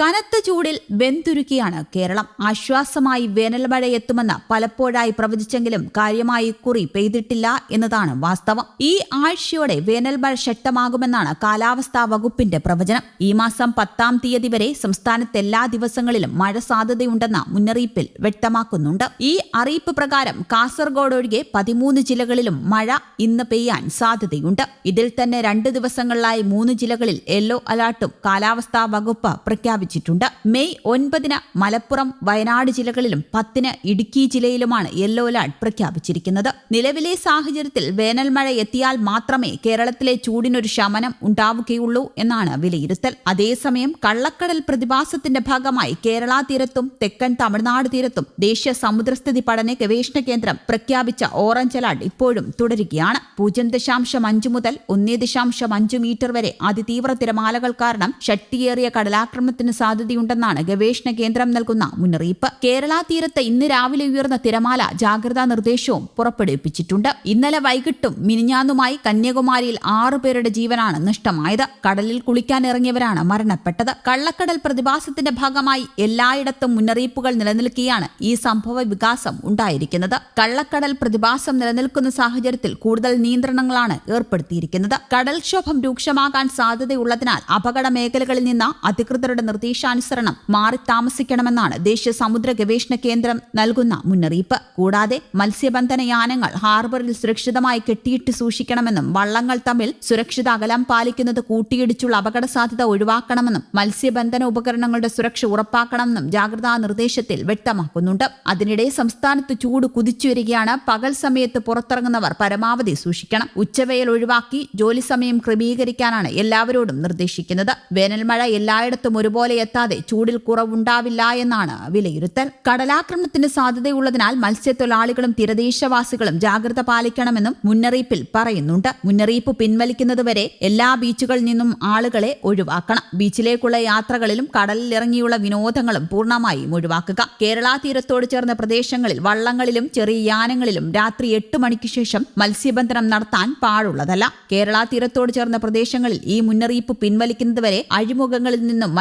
കനത്ത ചൂടിൽ വെന്തുരുക്കിയാണ് കേരളം. ആശ്വാസമായി വേനൽമഴ എത്തുമെന്ന് പലപ്പോഴായി പ്രവചിച്ചെങ്കിലും കാര്യമായി കുറി പെയ്തിട്ടില്ല എന്നതാണ് വാസ്തവം. ഈ ആഴ്ചയോടെ വേനൽമഴ ശക്തമാകുമെന്നാണ് കാലാവസ്ഥാ വകുപ്പിന്റെ പ്രവചനം. ഈ മാസം പത്താം തീയതി വരെ സംസ്ഥാനത്ത് എല്ലാ ദിവസങ്ങളിലും മഴ സാധ്യതയുണ്ടെന്ന മുന്നറിയിപ്പിൽ വ്യക്തമാക്കുന്നുണ്ട്. ഈ അറിയിപ്പ് പ്രകാരം കാസർഗോഡ് ഒഴികെ പതിമൂന്ന് ജില്ലകളിലും മഴ ഇന്ന് പെയ്യാൻ സാധ്യതയുണ്ട്. ഇതിൽ തന്നെ രണ്ട് ദിവസങ്ങളിലായി മൂന്ന് ജില്ലകളിൽ യെല്ലോ അലർട്ടും കാലാവസ്ഥാ വകുപ്പ് പ്രഖ്യാപിച്ചു പ്രഖ്യാപിച്ചിട്ടുണ്ട് മെയ് ഒൻപതിന് മലപ്പുറം വയനാട് ജില്ലകളിലും പത്തിന് ഇടുക്കി ജില്ലയിലുമാണ് യെല്ലോ അലർട്ട് പ്രഖ്യാപിച്ചിരിക്കുന്നത്. നിലവിലെ സാഹചര്യത്തിൽ വേനൽ മഴ എത്തിയാൽ മാത്രമേ കേരളത്തിലെ ചൂടിനൊരു ശമനം ഉണ്ടാവുകയുള്ളൂ എന്നാണ് വിലയിരുത്തൽ. അതേസമയം കള്ളക്കടൽ പ്രതിഭാസത്തിന്റെ ഭാഗമായി കേരള തീരത്തും തെക്കൻ തമിഴ്നാട് തീരത്തും ദേശീയ സമുദ്രസ്ഥിതി പഠന ഗവേഷണ കേന്ദ്രം പ്രഖ്യാപിച്ച ഓറഞ്ച് അലർട്ട് ഇപ്പോഴും തുടരുകയാണ്. പൂജ്യം ദശാംശം അഞ്ച് മുതൽ ഒന്നേ ദശാംശം അഞ്ച് മീറ്റർ വരെ അതിതീവ്ര തിരമാലകൾ കാരണം ശക്തിയേറിയ കടലാക്രമണത്തിന് സാധ്യതയുണ്ടെന്നാണ് ഗവേഷണ കേന്ദ്രം നൽകുന്ന മുന്നറിയിപ്പ്. കേരള തീരത്ത് ഇന്ന് രാവിലെ ഉയർന്ന തിരമാല ജാഗ്രതാ നിർദ്ദേശവും പുറപ്പെടുവിപ്പിച്ചിട്ടുണ്ട്. ഇന്നലെ വൈകിട്ടും മിനിഞ്ഞാന്നുമായി കന്യാകുമാരിയിൽ ആറു പേരുടെ ജീവനാണ് നഷ്ടമായത്. കടലിൽ കുളിക്കാൻ ഇറങ്ങിയവരാണ് മരണപ്പെട്ടത്. കള്ളക്കടൽ പ്രതിഭാസത്തിന്റെ ഭാഗമായി എല്ലായിടത്തും മുന്നറിയിപ്പുകൾ നിലനിൽക്കുകയാണ് ഈ സംഭവ വികാസം ഉണ്ടായിരിക്കുന്നത്. കള്ളക്കടൽ പ്രതിഭാസം നിലനിൽക്കുന്ന സാഹചര്യത്തിൽ കൂടുതൽ നിയന്ത്രണങ്ങളാണ് ഏർപ്പെടുത്തിയിരിക്കുന്നത്. കടൽക്ഷോഭം രൂക്ഷമാകാൻ സാധ്യതയുള്ളതിനാൽ അപകട മേഖലകളിൽ നിന്ന് അധികൃതരുടെ നിർദ്ദേശാനുസരണം മാറി താമസിക്കണമെന്നാണ് ദേശീയ സമുദ്ര ഗവേഷണ കേന്ദ്രം നൽകുന്ന മുന്നറിയിപ്പ്. കൂടാതെ മത്സ്യബന്ധന യാനങ്ങൾ ഹാർബറിൽ സുരക്ഷിതമായി കെട്ടിയിട്ട് സൂക്ഷിക്കണമെന്നും വള്ളങ്ങൾ തമ്മിൽ സുരക്ഷിത അകലം പാലിക്കുന്നത് കൂട്ടിയിടിച്ചുള്ള അപകട സാധ്യത ഒഴിവാക്കണമെന്നും മത്സ്യബന്ധന ഉപകരണങ്ങളുടെ സുരക്ഷ ഉറപ്പാക്കണമെന്നും ജാഗ്രതാ നിർദ്ദേശത്തിൽ വ്യക്തമാക്കുന്നുണ്ട്. അതിനിടെ സംസ്ഥാനത്ത് ചൂട് കുതിച്ചുവരികയാണ്. പകൽ സമയത്ത് പുറത്തിറങ്ങുന്നവർ പരമാവധി സൂക്ഷിക്കണം. ഉച്ചവെയിൽ ഒഴിവാക്കി ജോലി സമയം ക്രമീകരിക്കാനാണ് എല്ലാവരോടും നിർദ്ദേശിക്കുന്നത്. വേനൽമഴ എല്ലായിടത്തും ഒരുപോലെ എത്താതെ ചൂടിൽ കുറവുണ്ടാവില്ല എന്നാണ് വിലയിരുത്തൽ. കടലാക്രമണത്തിന് സാധ്യതയുള്ളതിനാൽ മത്സ്യത്തൊഴിലാളികളും തീരദേശവാസികളും ജാഗ്രത പാലിക്കണമെന്നും മുന്നറിയിപ്പിൽ പറയുന്നുണ്ട്. മുന്നറിയിപ്പ് പിൻവലിക്കുന്നതുവരെ എല്ലാ ബീച്ചുകളിൽ നിന്നും ആളുകളെ ഒഴിവാക്കണം. ബീച്ചിലേക്കുള്ള യാത്രകളിലും കടലിൽ ഇറങ്ങിയുള്ള വിനോദങ്ങളും പൂർണമായും ഒഴിവാക്കുക. കേരള തീരത്തോട് ചേർന്ന പ്രദേശങ്ങളിൽ വള്ളങ്ങളിലും ചെറിയ യാനങ്ങളിലും രാത്രി എട്ട് മണിക്ക് ശേഷം മത്സ്യബന്ധനം നടത്താൻ പാടുള്ളതല്ല. കേരള തീരത്തോട് ചേർന്ന പ്രദേശങ്ങളിൽ ഈ മുന്നറിയിപ്പ് പിൻവലിക്കുന്നതുവരെ അഴിമുഖങ്ങളിൽ നിന്നും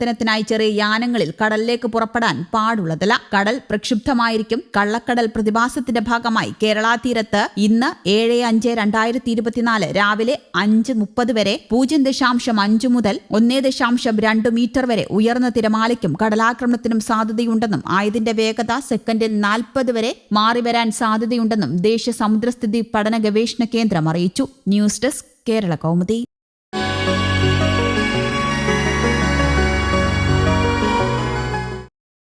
മത്സ്യബന്ധനത്തിനായി ചെറിയ യാനങ്ങളിൽ കടലിലേക്ക് പുറപ്പെടാൻ പാടുള്ളതല്ല. കടൽ പ്രക്ഷുബ്ധമായിരിക്കും. കള്ളക്കടൽ പ്രതിഭാസത്തിന്റെ ഭാഗമായി കേരള തീരത്ത് ഇന്ന് ഏഴ് അഞ്ച് രണ്ടായിരത്തി ഇരുപത്തിനാല് രാവിലെ അഞ്ച് മുപ്പത് വരെ പൂജ്യം ദശാംശം അഞ്ച് മുതൽ ഒന്നേ ദശാംശം രണ്ട് മീറ്റർ വരെ ഉയർന്ന തിരമാലയ്ക്കും കടലാക്രമണത്തിനും സാധ്യതയുണ്ടെന്നും ആയതിന്റെ വേഗത സെക്കൻഡിൽ നാൽപ്പത് വരെ മാറി മാറിവരാൻ സാധ്യതയുണ്ടെന്നും ദേശീയ സമുദ്രസ്ഥിതി പഠന ഗവേഷണ കേന്ദ്രം അറിയിച്ചു. News desk Kerala Kaumudi.